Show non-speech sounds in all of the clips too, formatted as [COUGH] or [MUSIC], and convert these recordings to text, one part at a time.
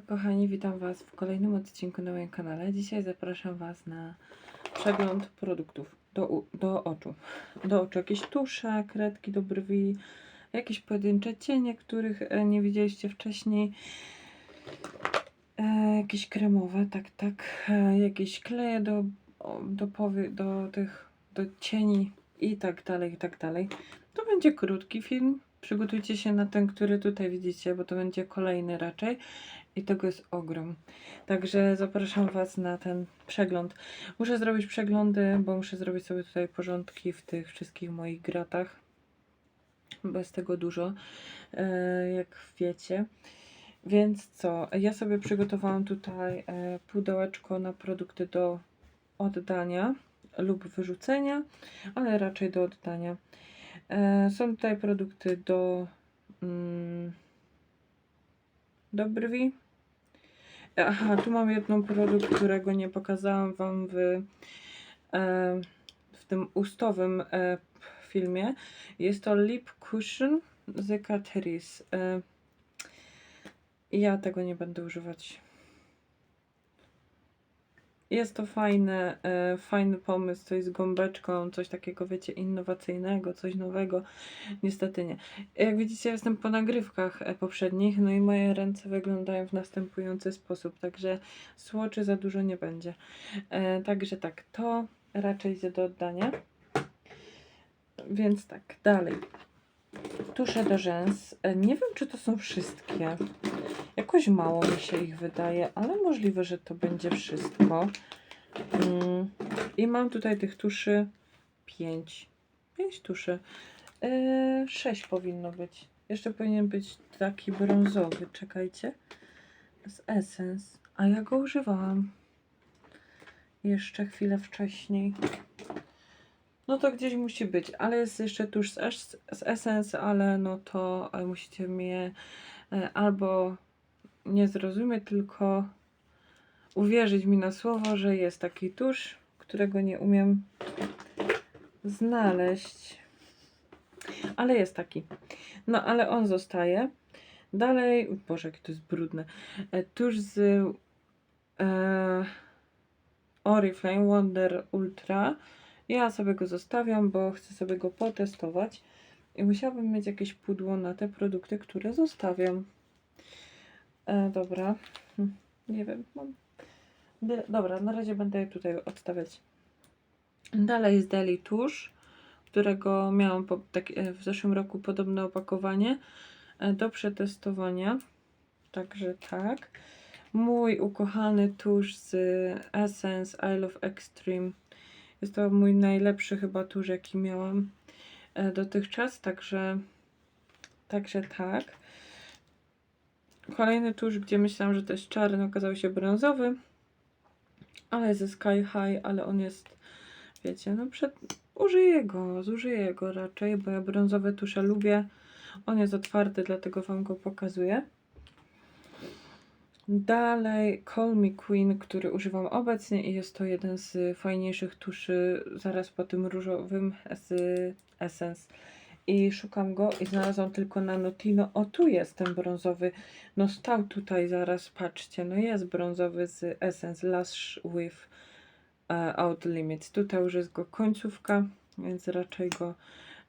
Kochani, witam Was w kolejnym odcinku na moim kanale. Dzisiaj zapraszam Was na przegląd produktów do, do oczu. Do oczu jakieś tusze, kredki do brwi, jakieś pojedyncze cienie, których e, nie widzieliście wcześniej. E, jakieś kremowe, tak, tak. E, jakieś kleje do, do, powy, do tych, do cieni i tak dalej, i tak dalej. To będzie krótki film. Przygotujcie się na ten, który tutaj widzicie, bo to będzie kolejny raczej. I tego jest ogrom. Także zapraszam Was na ten przegląd. Muszę zrobić przeglądy, bo muszę zrobić sobie tutaj porządki w tych wszystkich moich gratach. Bez tego dużo, e, jak wiecie. Więc co? Ja sobie przygotowałam tutaj e, pudełeczko na produkty do oddania lub wyrzucenia, ale raczej do oddania. E, Są tutaj produkty do, mm, do brwi. Aha, tu mam jedną produkt, którego nie pokazałam Wam w, e, w tym ustowym e, filmie. Jest to Lip Cushion z Catrice. E, ja tego nie będę używać. Jest to fajne, e, fajny pomysł, coś z gąbeczką, coś takiego, wiecie, innowacyjnego, coś nowego. Niestety nie. Jak widzicie, jestem po nagrywkach e, poprzednich, no i moje ręce wyglądają w następujący sposób, także słoczy za dużo nie będzie. E, także tak, to raczej idzie do oddania. Więc tak, dalej. Tusze do rzęs. E, nie wiem, czy to są wszystkie. Jakoś mało mi się ich wydaje, ale możliwe, że to będzie wszystko. Mm. I mam tutaj tych tuszy 5. 5 tuszy. Yy, 6 powinno być. Jeszcze powinien być taki brązowy. Czekajcie. Z Essence. A ja go używałam. Jeszcze chwilę wcześniej. No to gdzieś musi być, ale jest jeszcze tuż z, Es- z Essence, ale no to e, musicie mnie e, albo nie zrozumieć, tylko uwierzyć mi na słowo, że jest taki tusz, którego nie umiem znaleźć. Ale jest taki. No, ale on zostaje. Dalej, Boże, jakie to jest brudne. E, Tuż z e, Oriflame Wonder Ultra. Ja sobie go zostawiam, bo chcę sobie go potestować. I musiałabym mieć jakieś pudło na te produkty, które zostawiam. E, dobra. Hm, Nie wiem. Mam... De- Dobra, na razie będę tutaj odstawiać. Dalej jest Deli Tusz, którego miałam po, tak, e, w zeszłym roku podobne opakowanie e, do przetestowania. Także tak. Mój ukochany tusz z Essence I Love Extreme. Jest to mój najlepszy chyba tusz, jaki miałam e, dotychczas, także także tak. Kolejny tusz, gdzie myślałam, że to jest czarny, okazał się brązowy. Ale ze Sky High, ale on jest, wiecie, no przed... Użyję go, zużyję go raczej, bo ja brązowe tusze lubię. On jest otwarty, dlatego Wam go pokazuję. Dalej Call Me Queen, który używam obecnie i jest to jeden z fajniejszych tuszy zaraz po tym różowym z Essence. I szukam go i znalazłam tylko na Notino. O, tu jest ten brązowy. No stał tutaj zaraz, patrzcie. No jest brązowy z Essence Lash with uh, Out Limits. Tutaj już jest go końcówka, więc raczej go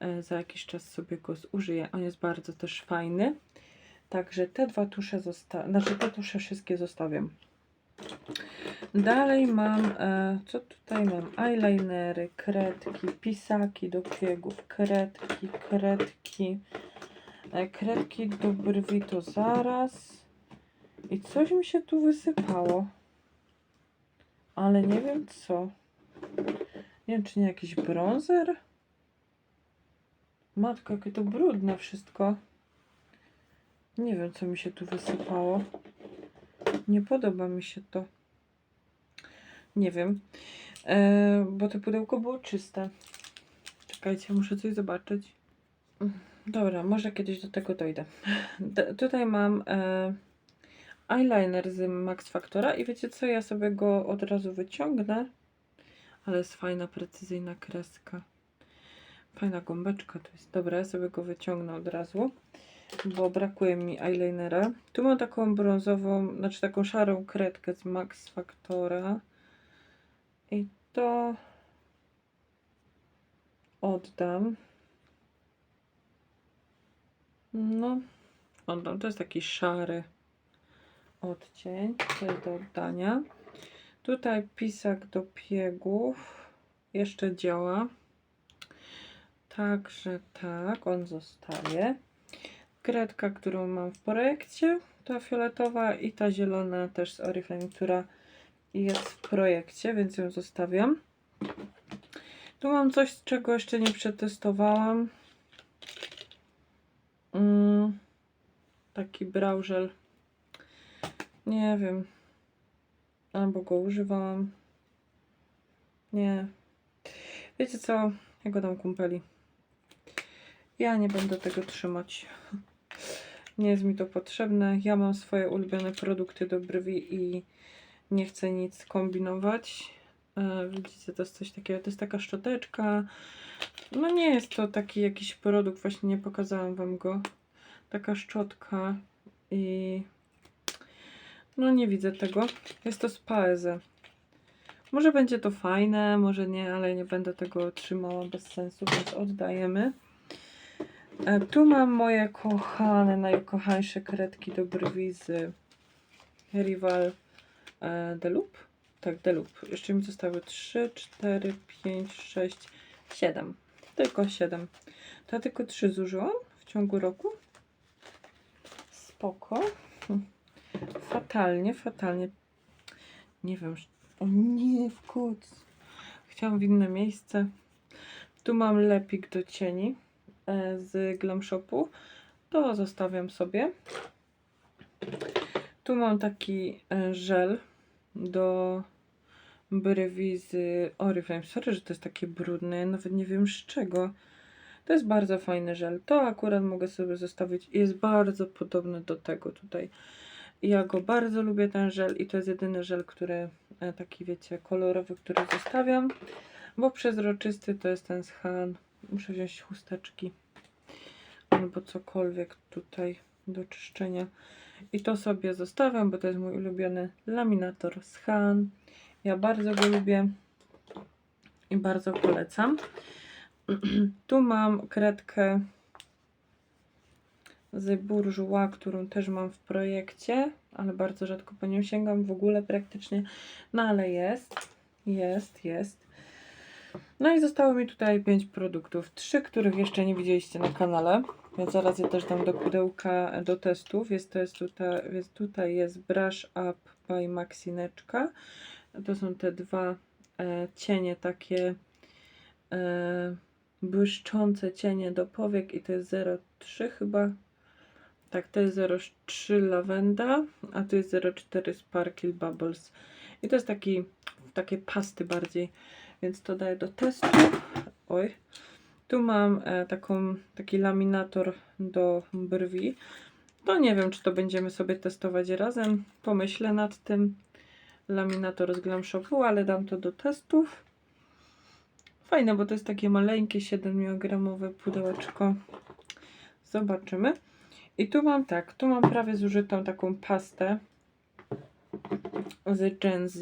e, za jakiś czas sobie go zużyję. On jest bardzo też fajny. Także te dwa tusze zostawiam. Znaczy te tusze wszystkie zostawiam. Dalej mam, e, co tutaj mam? Eyelinery, kredki, pisaki do biegów, kredki, kredki, e, kredki do brwi to zaraz. I coś mi się tu wysypało. Ale nie wiem co. Nie wiem, czy nie jakiś bronzer? Matko, jakie to brudne wszystko. Nie wiem, co mi się tu wysypało. Nie podoba mi się to. Nie wiem. E, bo to pudełko było czyste. Czekajcie, muszę coś zobaczyć. Dobra, może kiedyś do tego dojdę. [LAUGHS] D tutaj mam e, eyeliner z Max Factora i wiecie co? Ja sobie go od razu wyciągnę. Ale jest fajna, precyzyjna kreska. Fajna gąbeczka to jest. Dobra, ja sobie go wyciągnę od razu. Bo brakuje mi eyelinera. Tu mam taką brązową, znaczy taką szarą kredkę z Max Factora. I to oddam. No, oddam. To jest taki szary odcień. To jest do oddania. Tutaj pisak do piegów jeszcze działa. Także tak, on zostaje. Kredka, którą mam w projekcie, ta fioletowa i ta zielona też z Oriflame, która jest w projekcie, więc ją zostawiam. Tu mam coś, czego jeszcze nie przetestowałam. Mm, taki browżel. Nie wiem. Albo go używałam. Nie. Wiecie co? Ja go dam kumpeli. Ja nie będę tego trzymać. [LAUGHS] Nie jest mi to potrzebne. Ja mam swoje ulubione produkty do brwi i nie chcę nic kombinować. E, widzicie, to jest coś takiego. To jest taka szczoteczka. No nie jest to taki jakiś produkt, właśnie nie pokazałam wam go. Taka szczotka i no nie widzę tego. Jest to z. Może będzie to fajne, może nie, ale nie będę tego trzymała bez sensu, więc oddajemy. E, Tu mam moje kochane, najkochańsze kredki do brwi z Rival e, Delup. Tak, Delup. Jeszcze mi zostały 3, 4, 5, 6, 7. Tylko 7. To ja tylko 3 zużyłam w ciągu roku. Spoko. Hm. Fatalnie, fatalnie. Nie wiem. O nie, w koc. Chciałam w inne miejsce. Tu mam lepik do cieni z Glam Shopu. To zostawiam sobie. Tu mam taki e, żel do brwi z Oriflame. Sorry, że to jest takie brudne. Ja nawet nie wiem z czego. To jest bardzo fajny żel. To akurat mogę sobie zostawić. Jest bardzo podobny do tego tutaj. Ja go bardzo lubię, ten żel. I to jest jedyny żel, który e, taki, wiecie, kolorowy, który zostawiam. Bo przezroczysty to jest ten z Han. Muszę wziąć chusteczki. Albo cokolwiek tutaj do czyszczenia. I to sobie zostawiam, bo to jest mój ulubiony laminator z Han. Ja bardzo go lubię i bardzo polecam. [CLEARS THROAT] tu mam kredkę z Bourjois, którą też mam w projekcie, ale bardzo rzadko po nią sięgam w ogóle praktycznie. No ale jest, jest, jest. No i zostało mi tutaj 5 produktów. Trzy, których jeszcze nie widzieliście na kanale, więc zaraz je też dam do pudełka do testów. Jest, to jest tutaj, jest, tutaj jest Brush Up by Maxineczka. To są te dwa e, cienie takie e, błyszczące cienie do powiek i to jest 0,3 chyba. Tak, to jest 0,3 Lavenda, a tu jest 0,4 Sparkle Bubbles. I to jest taki, takie pasty bardziej, więc to daję do testu. Oj. Tu mam e, taką, taki laminator do brwi. To nie wiem, czy to będziemy sobie testować razem. Pomyślę nad tym. Laminator z Glam Shopu, ale dam to do testów. Fajne, bo to jest takie maleńkie 7-gramowe pudełeczko. Zobaczymy. I tu mam tak, tu mam prawie zużytą taką pastę z Gen Z.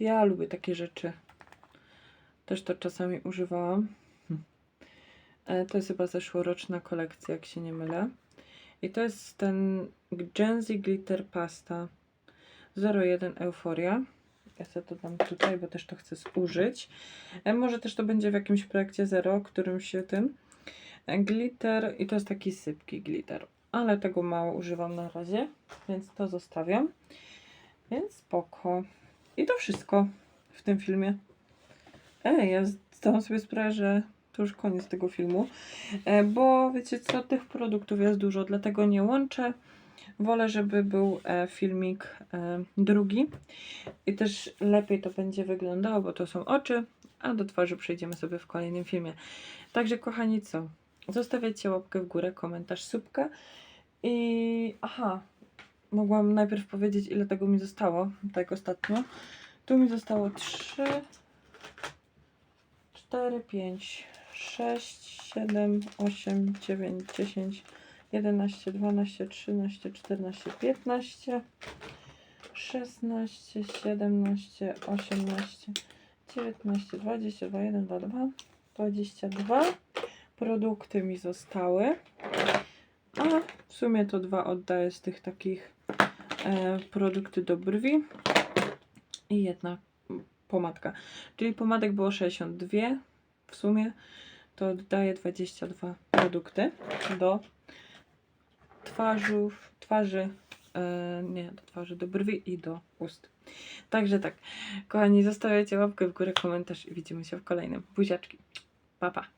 Ja lubię takie rzeczy. Też to czasami używałam. E, To jest chyba zeszłoroczna kolekcja, jak się nie mylę. I to jest ten Gen Z Glitter Pasta 01 Euforia. Ja sobie to dam tutaj, bo też to chcę zużyć. E, Może też to będzie w jakimś projekcie Zero, którym się tym. E, Glitter i to jest taki sypki glitter. Ale tego mało używam na razie, więc to zostawiam. Więc spoko. I to wszystko w tym filmie. Ej, ja zdałam sobie sprawę, że to już koniec tego filmu. E, bo wiecie co, tych produktów jest dużo, dlatego nie łączę. Wolę, żeby był e, filmik e, drugi. I też lepiej to będzie wyglądało, bo to są oczy, a do twarzy przejdziemy sobie w kolejnym filmie. Także kochani, co? Zostawiajcie łapkę w górę, komentarz, subka. I aha, mogłam najpierw powiedzieć, ile tego mi zostało, tak ostatnio. Tu mi zostało 3, 4, 5, 6, 7, 8, 9, 10, 11, 12, 13, 14, 15, 16, 17, 18, 19, 20, 21, 22, 22 produkty mi zostały. A w sumie to dwa oddaję z tych takich e, produkty do brwi i jedna pomadka. Czyli pomadek było 62 w sumie, to oddaję 22 produkty do twarzów, twarzy, e, nie do twarzy, do brwi i do ust. Także tak, kochani, zostawiajcie łapkę w górę, komentarz i widzimy się w kolejnym. Buziaczki. Pa, pa.